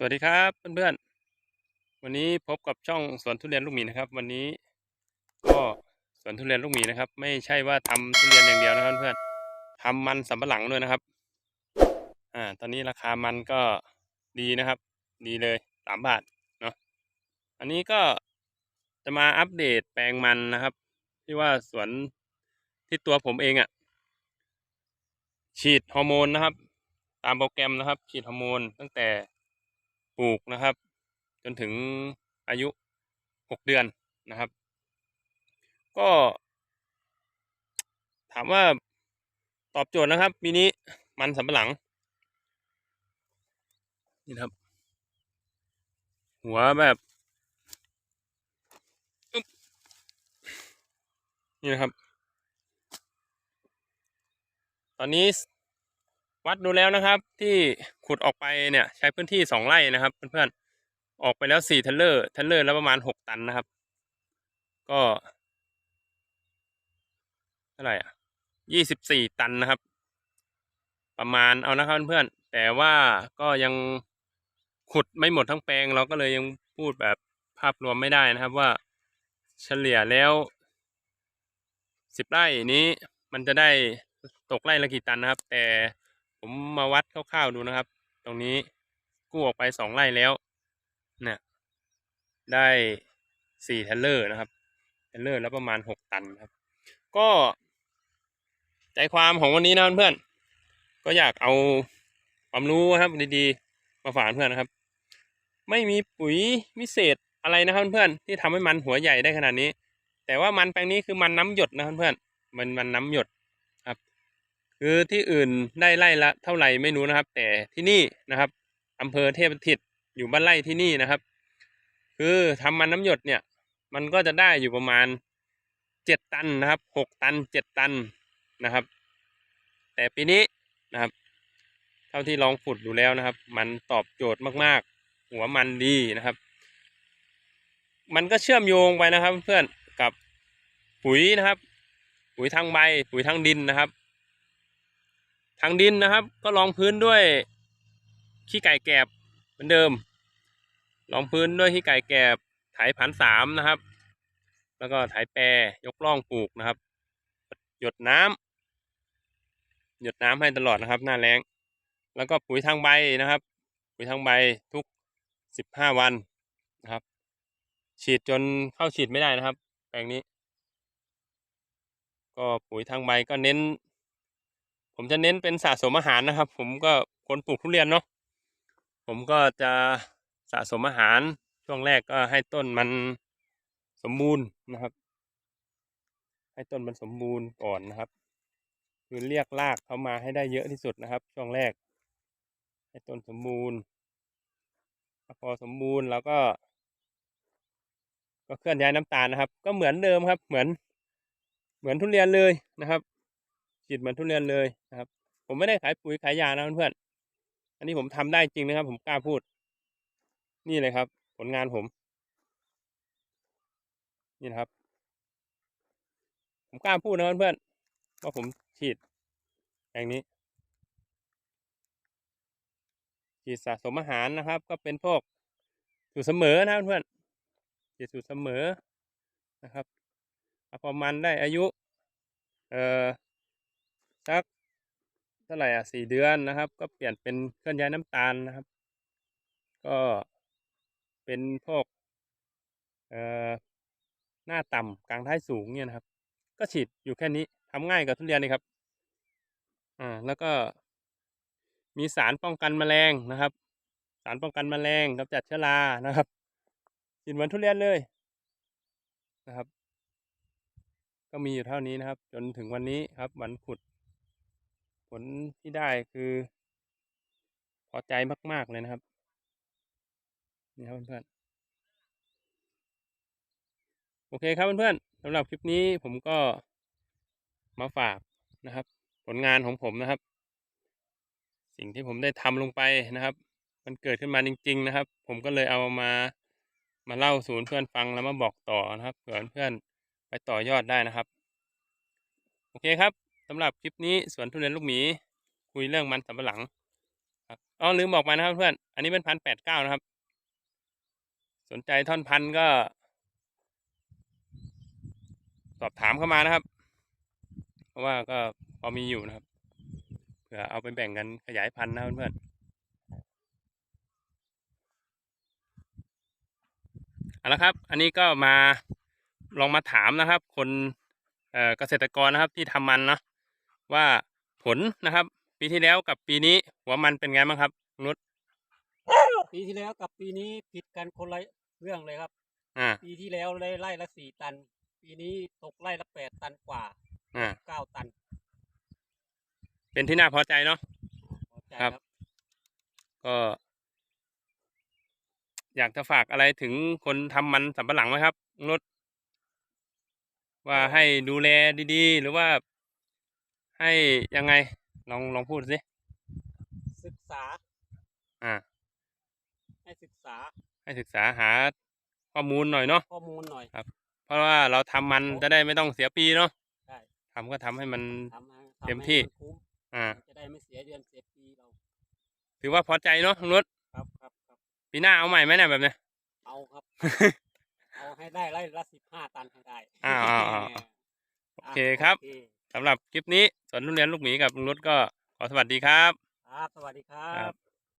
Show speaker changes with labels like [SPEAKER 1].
[SPEAKER 1] สวัสดีครับเพื่อนๆ วันนี้พบกับช่องสวนทุเรียนลูกหมีนะครับ วันนี้ก็สวนทุเรียนลูกหมีนะครับ ไม่ใช่ว่าทำทุเรียนอย่างเดียวนะครับเพื่อนๆทำมันสำปะหลังด้วยนะครับ อ่า ตอนนี้ราคามันก็ดีนะครับ ดีเลยสามบาทเนาะอันนี้ก็จะมาอัปเดตแปลงมันนะครับ ที่ว่าสวนที่ตัวผมเองอะ่ะ ฉีดฮอร์โมนนะครับ ตามโปรแกรมนะครับ ฉีดฮอร์โมนตั้งแต่ ปลูกนะครับ จนถึงอายุหกเดือนนะครับ ก็ ถามว่าตอบโจทย์นะครับปีนี้มันสำปะหลัง นี่ครับ หัวแบบอึ๊บนี่นะครับ ตอนนี้ วัดดูแล้วนะครับ ที่ขุดออกไปเนี่ย ใช้พื้นที่สองไร่นะครับ เพื่อนๆออกไปแล้วสี่เทเลอร์เทเลอร์แล้วประมาณหกตันนะครับ ก็เท่าไหร่อะยี่สิบสี่ตันนะครับ ประมาณเอานะครับเพื่อนๆแต่ว่าก็ยังขุดไม่หมดทั้งแปลง เราก็เลยยังพูดแบบภาพรวมไม่ได้นะครับว่าเฉลี่ยแล้วสิบไร่นี้มันจะได้ตกไร่ละกี่ตันนะครับ แต่ ผมมาวัดคร่าวๆดูนะครับ ตรงนี้กู้ออกไปสองไร่แล้วเนี่ยได้สี่เทเลอร์นะครับเทเลอร์แล้วประมาณหกตันครับ ก็ ใจความของวันนี้นะเพื่อนๆก็อยากเอาความรู้ครับดีๆ มาฝากเพื่อนนะครับ ไม่มีปุ๋ยวิเศษอะไรนะครับเพื่อนๆที่ทำให้มันหัวใหญ่ได้ขนาดนี้ แต่ว่ามันแปลงนี้คือมันน้ำหยดนะครับเพื่อนๆมันมันน้ำหยด คือที่อื่นได้ไร่ละเท่าไหร่ไม่รู้นะครับ แต่ที่นี่นะครับอำเภอเทพสถิตอยู่บ้านไร่ที่นี่นะครับ คือทำมันน้ำหยดเนี่ย มันก็จะได้อยู่ประมาณเจ็ดตันนะครับหกตันเจ็ดตันนะครับ แต่ปีนี้นะครับ เท่าที่ลองขุดดูแล้วนะครับ มันตอบโจทย์มากๆ หัวมันดีนะครับ มันก็เชื่อมโยงไปนะครับ เพื่อนกับปุ๋ยนะครับ ปุ๋ยทางใบปุ๋ยทางดินนะครับ ทางดินนะครับ ก็รองพื้นด้วยขี้ไก่แกบเหมือนเดิมรองพื้นด้วยขี้ไก่แกบไถผันสามนะครับ แล้วก็ไถแปรยกล่องปลูกนะครับ หยดน้ำหยดน้ำให้ตลอดนะครับ หน้าแรงแล้วก็ปุ๋ยทางใบนะครับ ปุ๋ยทางใบทุกสิบห้าวันนะครับ ฉีดจนเข้าฉีดไม่ได้นะครับ แปลงนี้ ก็ปุ๋ยทางใบก็เน้น ผมจะเน้นเป็นสะสมอาหารนะครับ ผมก็คนปลูกทุเรียนเนาะผมก็จะสะสมอาหารช่วงแรกก็ให้ต้นมันสมบูรณ์นะครับ ให้ต้นมันสมบูรณ์ก่อนนะครับ คือเรียกรากเข้ามาให้ได้เยอะที่สุดนะครับ ช่วงแรก ให้ต้นสมบูรณ์พอสมบูรณ์แล้วก็ ก็เคลื่อนย้ายน้ำตาลนะครับ ก็เหมือนเดิมครับ เหมือน เหมือนทุเรียนเลยนะครับ ฉีดเหมือนทุเรียนเลยนะครับ ผมไม่ได้ขายปุ๋ยขายยานะเพื่อนๆอันนี้ผมทำได้จริงนะครับ ผมกล้าพูด นี่เลยครับ ผลงานผม นี่นะครับ ผมกล้าพูดนะเพื่อนๆว่าผมฉีด อย่างนี้ฉีดสะสมอาหารนะครับ ก็เป็นพวกสูตรเสมอนะเพื่อนฉีดสูตรเสมอนะครับพอมันได้อายุ เอ่อ สักเท่าไหร่อะสี่เดือนนะครับ ก็เปลี่ยนเป็นเคลื่อนย้ายน้ำตาลนะครับ ก็เป็นพวกเอ่อหน้าต่ำกลางท้ายสูงเนี่ยนะครับ ก็ฉีดอยู่แค่นี้ทำง่ายกับทุเรียนเลยครับอ่าแล้วก็มีสารป้องกันแมลงนะครับ สารป้องกันแมลงกำจัดเชื้อรานะครับฉีดเหมือนทุเรียนเลยนะครับ ก็มีอยู่เท่านี้นะครับ จนถึงวันนี้ครับวันขุด ผลที่ได้คือ พอใจมาก ๆ เลยนะครับ นี่ครับเพื่อนๆ โอเคครับเพื่อนๆสำหรับคลิปนี้ผมก็มาฝากนะครับ ผลงานของผมนะครับ สิ่งที่ผมได้ทำลงไปนะครับ มันเกิดขึ้นมาจริง ๆ นะครับ ผมก็เลยเอามามาเล่าสู่เพื่อนฟังแล้วมาบอกต่อนะครับเผื่อเพื่อนไปต่อยอดได้นะครับ โอเคครับ สำหรับคลิปนี้สวนทุเรียนลูกหมี คุยเรื่องมันสำปะหลังครับอ๋อลืมบอกมานะครับเพื่อน อันนี้เป็นพันแปดเก้านะครับ สนใจท่อนพันก็ สอบถามเข้ามานะครับ เพราะว่าก็พอมีอยู่นะครับ เผื่อเอาไปแบ่งกันขยายพันธุ์นะเพื่อนๆเอาละครับ อันนี้ก็มาลองมาถามนะครับ คนเกษตรกรนะครับที่ทำมันนะ ว่าผลนะครับ ปีที่แล้วกับปีนี้หัวมันเป็นไงบ้างครับนุช
[SPEAKER 2] ปีที่แล้วกับปีนี้ผิดกันคนละเรื่องเลยครับ
[SPEAKER 1] อ่า
[SPEAKER 2] ปีที่แล้วได้ไร่ละสี่ตัน ปีนี้ตกไร่ละแปดตันกว่า
[SPEAKER 1] อ่า
[SPEAKER 2] เก้าตัน
[SPEAKER 1] เป็นที่น่าพอใจเนาะ
[SPEAKER 2] พอใจ
[SPEAKER 1] ครับ ก็ อยากจะฝากอะไรถึงคนทำมันสำปะหลังไหมครับนุชว่าให้ดูแลดีๆ หรือว่า ให้ยังไงลองลองพูดสิ
[SPEAKER 2] ศึกษา
[SPEAKER 1] อ่า
[SPEAKER 2] ให้ศึกษา
[SPEAKER 1] ให้ศึกษาหาข้อมูลหน่อยเนาะ
[SPEAKER 2] ข้อมูลหน่อย
[SPEAKER 1] เพราะว่าเราทำมันจะได้ไม่ต้องเสียปีเนาะ
[SPEAKER 2] ใช่
[SPEAKER 1] ทำก็ทำให้มัน
[SPEAKER 2] ทำให้ทำ
[SPEAKER 1] เต็มที่
[SPEAKER 2] ให้นคุ้ม
[SPEAKER 1] อ่า
[SPEAKER 2] จะได้ไม่เสียเดือนเสียปีเรา
[SPEAKER 1] ถือว่าพอใจเนาะนุช
[SPEAKER 2] ครับครับครับ
[SPEAKER 1] ปีหน้าเอาใหม่ไหมเนี่ยแบบเนี้ย
[SPEAKER 2] เอาครับเอาให้ได้ไร่ละสิบห้าตันให้ได้
[SPEAKER 1] อ้าวอ้าวอ้าวโอเคครับ
[SPEAKER 2] โอเค
[SPEAKER 1] สำหรับคลิปนี้สวนทุเรียนลูกหมีกับลุงนุชก็ขอสวัสดีครับ
[SPEAKER 2] ครับ สวัสดีครั
[SPEAKER 1] ครับบ